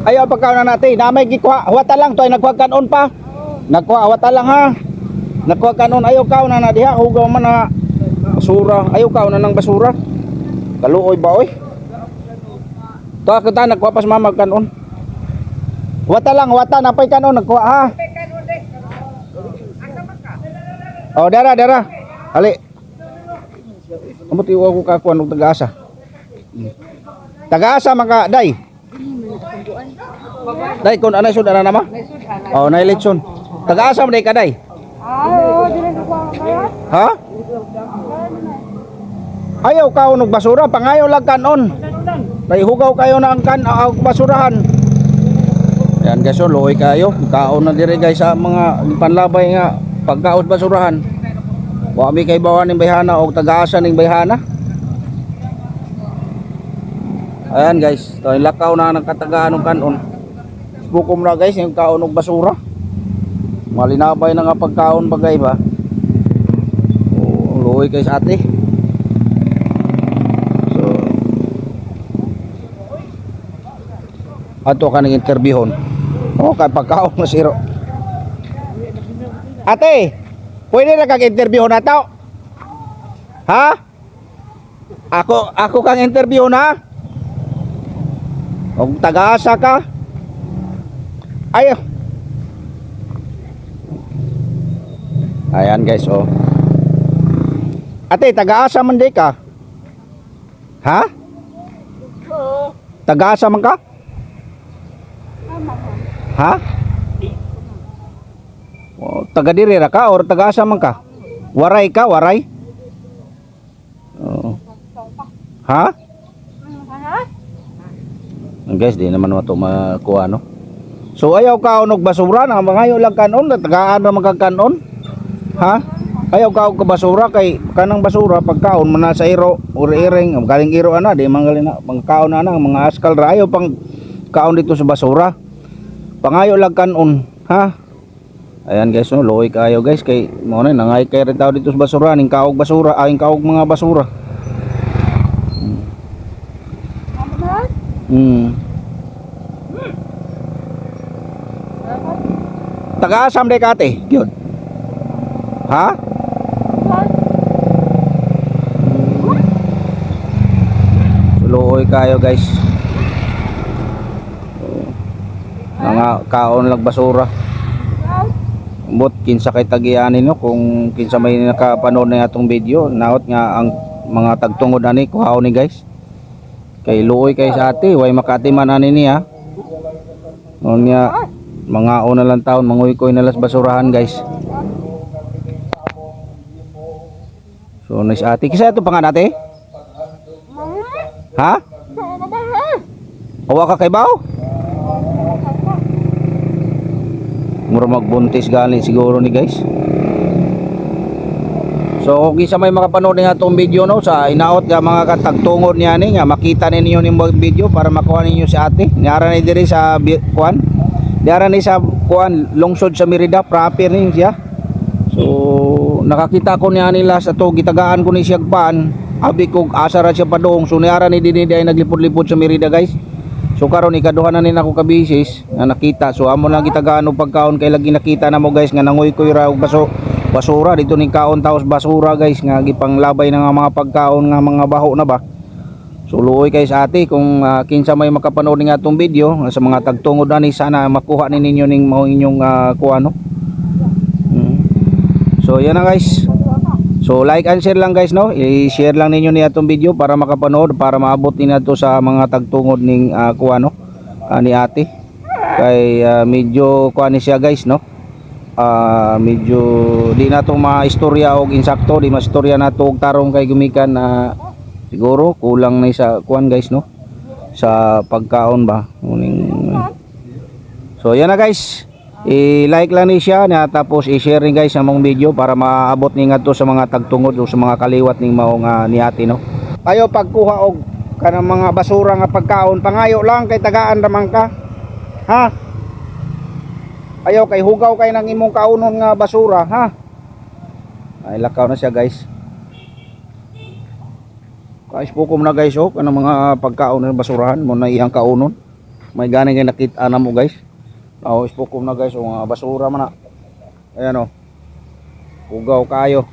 Ayaw pagkaon na natin. Na may gikuha. Wata lang to ay nagkuha kanon pa. Nagkuha wata lang ha. Nagkuha kanon ayaw kaon na na diha hugaw man na basura. Ayaw kaon na ng basura. Kaluoy ba oy? To kita nagkuha pas mama kanon. Wata lang, wata na pay kanon nagkuha ha. Oh, dara dara. Ali. Amo tiwa ko kakuan og taga-asa. Taga-asa ka, day. Day kun anay sud ana nama? Oh, na election. Taga-asa man day ka day. Ha? Ayaw ka og basura, pangayo lang kanon. Day hugaw kayo na ang kan og basurahan. Yan guys, oh, luoy kayo. Kaon na dire guys sa mga panlabay nga pagkaon basurahan. Wa mi kay bawan ning bayhana og taga-asa ning bayhana. Ayan guys, to lakaw na ng katagaan ng kanon. Bukom na guys yung kaon og basura. Malinabay na nga pagkaon bagay ba. Oh, luoy sa ate. So Ato ka nang interviewon. Oh, kay pagkaon na siro. Ate, pwede na kag interview na to? Ha? Ako ako kang interview na? Og taga-asa ka? Ayo. Ayan guys, oh. Ate, taga-asa man di ka? Ha? Taga-asa man ka? Ha? Oh, taga diri ra ka or taga asa man ka? Waray ka, waray? Oo. Ha? Guys, di naman mato makuha no. So ayaw ka og basura na mga lang kanon, tagaan na magkakanon. Ha? Ayaw ka og basura kay kanang basura pagkaon man sa iro or iring, galing iro ana, di manggalin na pangkaon na na mga askal ra ayaw pang kaon dito sa basura. Pangayo lang kanon, ha? Ayan guys, no, luoy kayo guys kay mo na nangay kay rin tao dito sa basura, ning kaog basura, aing kaog mga basura. Hmm. Taga-asam day kate, yun. Ha? Luoy kayo guys. Mga kaon lang basura. Bot kinsa kay tagianin no kung kinsa may nakapanood na atong video naot nga ang mga tagtungod ani kuhaon ni guys. Kay luoy kay sa way makatiman ani niya. Noon nga mga una lang taon manguy-koy na las basurahan guys. So nice ate kisa ito pangan ate? Ha? Awa ka kay baw? Mura magbuntis gali siguro ni guys. So kung isa may makapanood nga itong video no sa inaot nga mga katagtungod niya ni nga makita ninyo ni video para makuha ninyo si ate. Niara ni diri sa kuan. Niara ni sa kuan lungsod sa Merida proper ni siya. So nakakita ko niya nila sa to gitagaan ko ni siya paan. Abi ko asa ra siya padong. So niara ni dinhi ay naglipod-lipod sa Merida guys. So karon ikaduha na ni nako ka bisis nga nakita. So amo lang gitagaan og pagkaon kay lagi nakita na mo guys nga nanguy ko ra og baso basura dito ni kaon taos basura guys nga gipanglabay na nga mga pagkaon nga mga baho na ba. So luoy kay sa ate kung ah, kinsa may makapanood ni atong video sa mga tagtungod ani sana makuha ni ninyo ning mao inyong uh, kuha no. Mm. So yan na guys. So like and share lang guys no. I-share lang ninyo ni atong video para makapanood para maabot ni nato sa mga tagtungod ning uh, kuha no ah, ni ate. Kay ah, medyo kuha ni siya guys no. Ah, medyo di na to maistorya og insakto, di maistorya na to og tarong kay gumikan na siguro kulang na sa kuan guys no. Sa pagkaon ba. Muning So yan na guys. I-like lang ni siya na tapos i-share rin guys ang mong video para maabot ni ngadto sa mga tagtungod o sa mga kaliwat ning mao nga ni ate no. Ayo pagkuha og kanang mga basura nga pagkaon pangayo lang kay tagaan ramang ka. Ha? Ayaw kay hugaw kay nang imong kaunon nga basura, ha? Ay lakaw na siya guys. Guys, pukom na guys oh, kanang mga pagkaon ng basurahan mo na iyang kaunon. may gani kay nakita na mo guys. Oh, ispokom na guys, o mga basura man na. Ayan oh. Ugaw kayo.